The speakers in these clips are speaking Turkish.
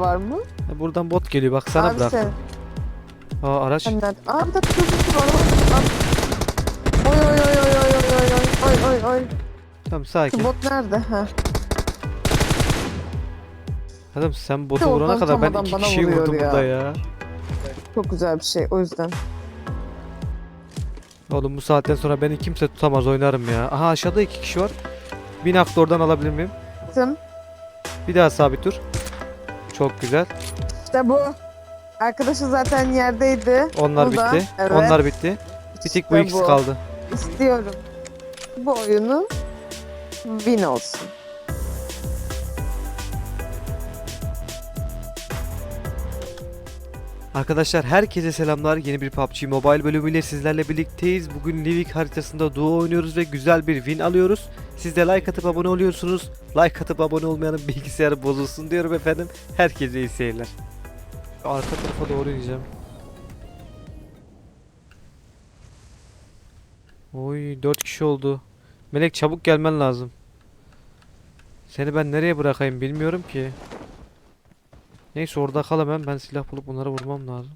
var mı? Ya buradan bot geliyor bak sana Abi sen. Aa araç. Sen nerede? Aa bir dakika dur dur dur. araba- Aa. Oy oy oy oy oy oy oy oy oy oy oy. Tamam Şu sakin. bot nerede? Ha. Adam sen botu de vurana kadar ben tam iki adam bana kişiyi vuruyor vurdum ya. burada ya. Çok güzel bir şey o yüzden. Oğlum bu saatten sonra beni kimse tutamaz oynarım ya. Aha aşağıda iki kişi var. Bir nakli oradan alabilir miyim? Gittim. Bir daha sabit dur. Çok güzel. İşte bu. Arkadaşı zaten yerdeydi. Onlar Bu da, bitti. evet. Onlar bitti. Bir tek bu İşte ikisi kaldı. İstiyorum. Bu oyunu win olsun. Arkadaşlar herkese selamlar. Yeni bir PUBG Mobile bölümüyle sizlerle birlikteyiz. Bugün Livik haritasında duo oynuyoruz ve güzel bir win alıyoruz. Siz de like atıp abone oluyorsunuz. Like atıp abone olmayanın bilgisayarı bozulsun diyorum efendim. Herkese iyi seyirler. Arka tarafa doğru ineceğim. Oy 4 kişi oldu. Melek çabuk gelmen lazım. Seni ben nereye bırakayım bilmiyorum ki. Neyse orada kal hemen ben silah bulup bunları vurmam lazım.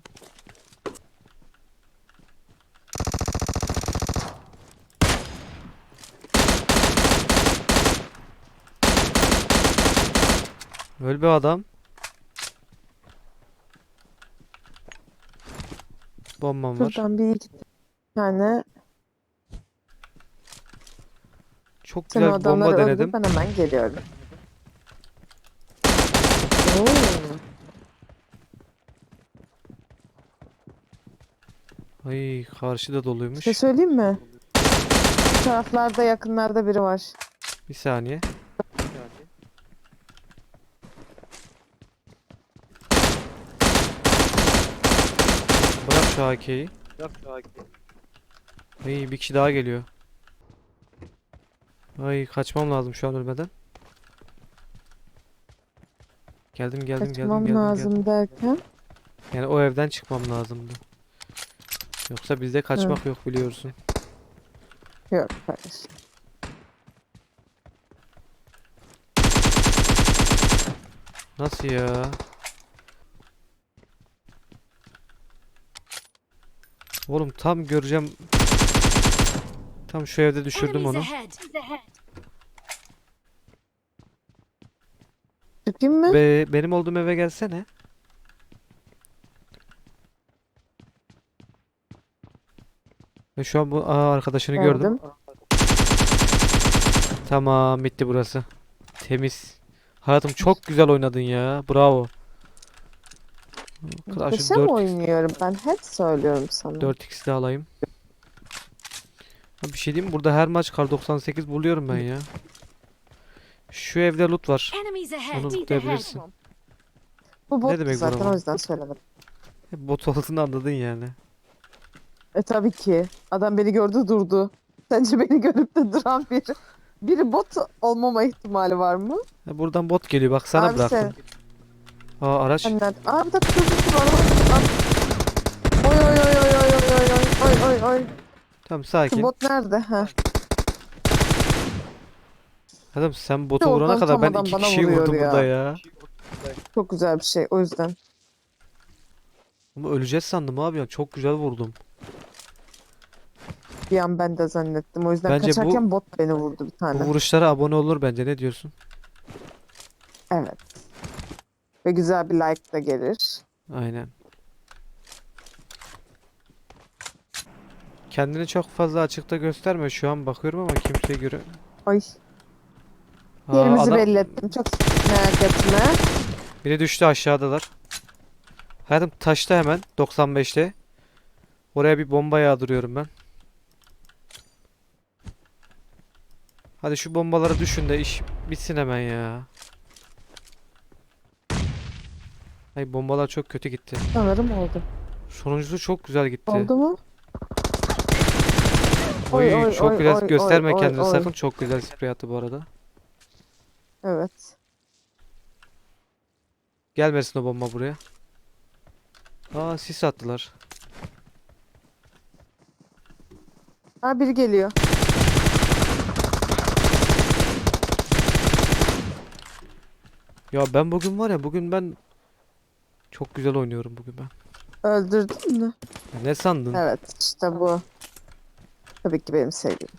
Öl be adam. Bombam var. Şuradan bir iki tane Çok sen güzel bomba denedim. ben hemen geliyorum. Oo. Ay karşı da doluymuş. şey söyleyeyim mi? Bu taraflarda yakınlarda biri var. Bir saniye. Bırak şu AK'yi. Ay bir kişi daha geliyor. Ay kaçmam lazım şu an ölmeden. Geldim geldim geldim Kaçmam geldim, lazım geldim. derken. Yani o evden çıkmam lazımdı. Yoksa bizde kaçmak yok biliyorsun. Yok hayır. Nasıl ya? Oğlum tam göreceğim. Tam şu evde düşürdüm onu. Çıkayım mı? Be benim olduğum eve gelsene. Ve şu an bu aa, arkadaşını gördüm. Gördüm. Tamam bitti burası. Temiz. Hayatım çok güzel oynadın ya. Bravo. Muhteşem 4 oynuyorum ben hep söylüyorum sana. 4x'i de alayım. Ha, bir şey diyeyim mi? Burada her maç kar 98 buluyorum ben ya. Şu evde loot var. Onu tutabilirsin. Bu bot demek zaten o yüzden söylemedim. Bot olduğunu anladın yani. E tabii ki. Adam beni gördü durdu. Sence beni görüp de duran biri, biri bot olmama ihtimali var mı? Ha, buradan bot geliyor bak sana Abi bıraktım. Aa araç. Sen nerede? Aa bir dakika dur dur dur. araba- Aa. Oy oy oy oy oy oy oy oy oy oy. Tamam Şu sakin. bot nerede? Ha. Adam sen botu de vurana kadar tam ben adam iki bana kişiyi vuruyor vurdum ya. burada ya. Çok güzel bir şey o yüzden. Ama öleceğiz sandım abi ya. Çok güzel vurdum. Bir an ben de zannettim. O yüzden Bence bu- kaçarken bot beni vurdu bir Bu tane. vuruşlara abone olur bence. Ne diyorsun? Evet. Ve güzel bir like da gelir. Aynen. Kendini çok fazla açıkta gösterme. Şu an bakıyorum ama kimseye göre. Ay. Aa, Yerimizi adam- belli ettim. Çok merak etme. Biri düştü aşağıdalar. Hayatım taşta hemen 95'te. Oraya bir bomba yağdırıyorum ben. Hadi şu bombaları düşün de iş bitsin hemen ya. Ay bombalar çok kötü gitti. Sanırım oldu. Sonuncusu çok güzel gitti. Oldu mu? Oy, Oy, oy, çok oy, güzel oy, gösterme oy, kendini oy. sakın. Çok güzel sprey attı bu arada. Evet. Gelmesin o bomba buraya. Aa sis attılar. Ha biri geliyor. Ya ben bugün var ya bugün ben Çok güzel oynuyorum bugün ben. Öldürdün mü? Ya Ne sandın? Evet işte bu. Tabii ki benim sevgilim.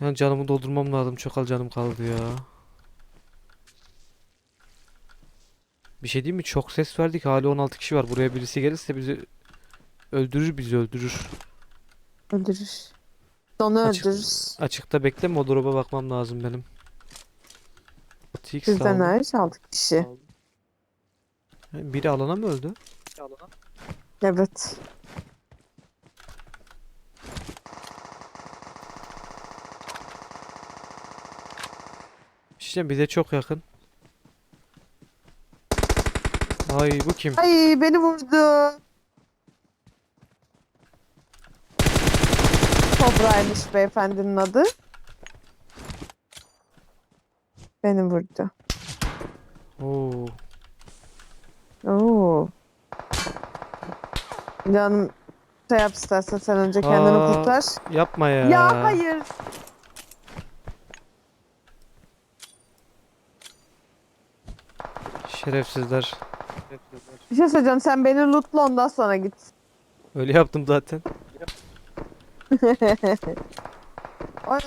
Yani canımı doldurmam lazım. Çok az canım kaldı ya. Bir şey diyeyim mi? Çok ses verdik. Hala 16 kişi var. Buraya birisi gelirse bizi öldürür bizi öldürür. Öldürür. Onu Açık- öldürürüz. Açıkta bekleme o drop'a bakmam lazım benim. TX Bizden aldım. hariç 6 kişi. Biri alana mı öldü? Evet. İşte bize çok yakın. Ay bu kim? Ay beni vurdu. Kobra'ymış beyefendinin adı. Beni vurdu. Oo. Oo. Canım şey yap istersen sen önce kendini Aa. kurtar. Yapma ya. Ya hayır. Şerefsizler. Bir şey söyleyeceğim sen beni lootla ondan sonra git. Öyle yaptım zaten. Oy,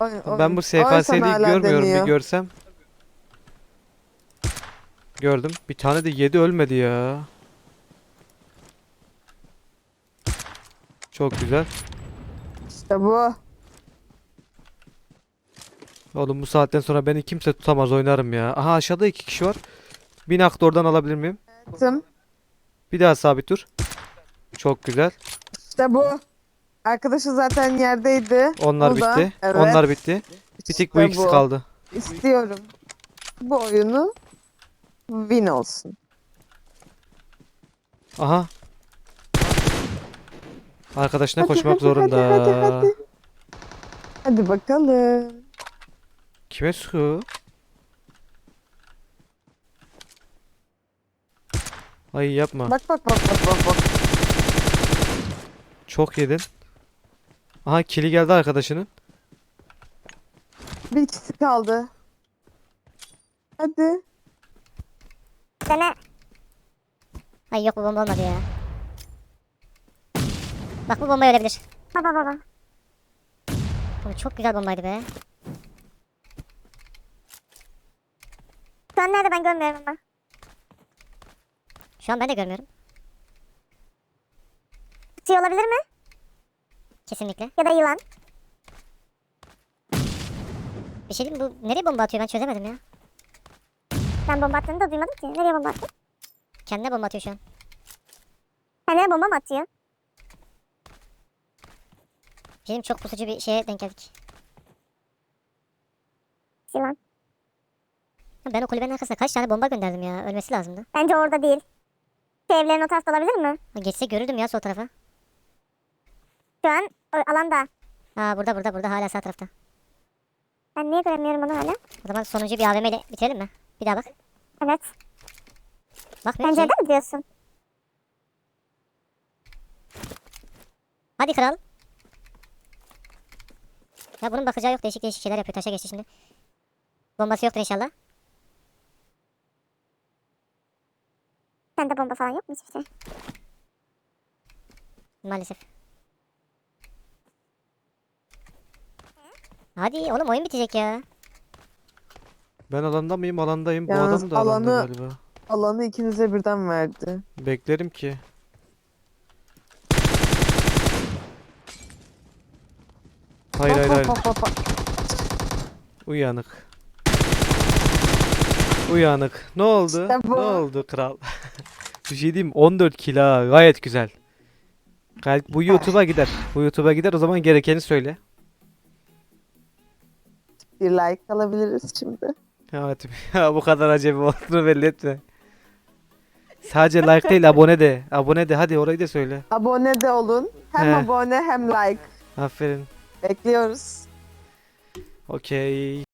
oy, oy. Ben bu hala görmüyorum. Bir deniyor. görsem. Gördüm. Bir tane de yedi ölmedi ya. Çok güzel. İşte bu. Oğlum bu saatten sonra beni kimse tutamaz oynarım ya. Aha aşağıda iki kişi var. Bir nakde oradan alabilir miyim? Tım. Bir Bir daha sabit dur. Çok güzel. İşte bu. Arkadaşı zaten yerdeydi. Onlar da, bitti. evet. Onlar bitti. Bir tek bu ikisi kaldı. İstiyorum. Bu oyunu win olsun. Aha. Arkadaşına Hadi, koşmak hadi, zorunda. Hadi, hadi, hadi. Hadi bakalım. Kime sıkıyor? Ay yapma. Bak bak bak bak bak bak. Çok yedin. Aha kili geldi arkadaşının. Bir ikisi kaldı. Hadi. Dene. Ay yok bu bomba olmadı ya. Bak bu bomba ölebilir. Baba baba. Bu çok güzel bombaydı be. Şu an nerede ben görmüyorum ama. Şu an ben de görmüyorum. Şey olabilir mi? Kesinlikle. Ya da yılan. Bir şey diyeyim bu nereye bomba atıyor ben çözemedim ya. Ben bomba attığını da duymadım ki. Nereye bomba attı? Kendine bomba atıyor şu an. Kendine bomba mı atıyor? Bizim çok pusucu bir şeye denk geldik. Silan. Ben o kulübenin arkasına kaç tane bomba gönderdim ya. Ölmesi lazımdı. Bence orada değil. Şu evlerin o tarafta olabilir mi? Ha, Geçse görürdüm ya sol tarafa. Şu an alanda. Aa burada burada burada hala sağ tarafta. Ben niye göremiyorum onu hala? O zaman sonuncu bir AVM ile bitirelim mi? Bir daha bak. Evet. Ki. Pencereden mi diyorsun? Hadi kral. Ya bunun bakacağı yok. Değişik değişik şeyler yapıyor. Taşa geçti şimdi. Bombası yoktur inşallah. Sende bomba falan yok mu hiçbir şey? Maalesef. Hadi oğlum oyun bitecek ya. Ben alanda mıyım? Alandayım. Bu Yalnız adam da alanda alanı- galiba. Alanı ikinize birden verdi. Beklerim ki. Hayır hayır hayır. Uyanık. Uyanık. Ne oldu? İşte bu. Ne oldu kral? Bir şey diyeyim mi? 14 kilo ha, gayet güzel. Gayet bu YouTube'a gider. Bu YouTube'a gider o zaman gerekeni söyle. Bir like alabiliriz şimdi. Evet. Ya bu kadar acemi olduğunu belli etme. Sadece like değil abone de. Abone de hadi orayı da söyle. Abone de olun. Hem He. abone hem like. Aferin. Bekliyoruz. Okey.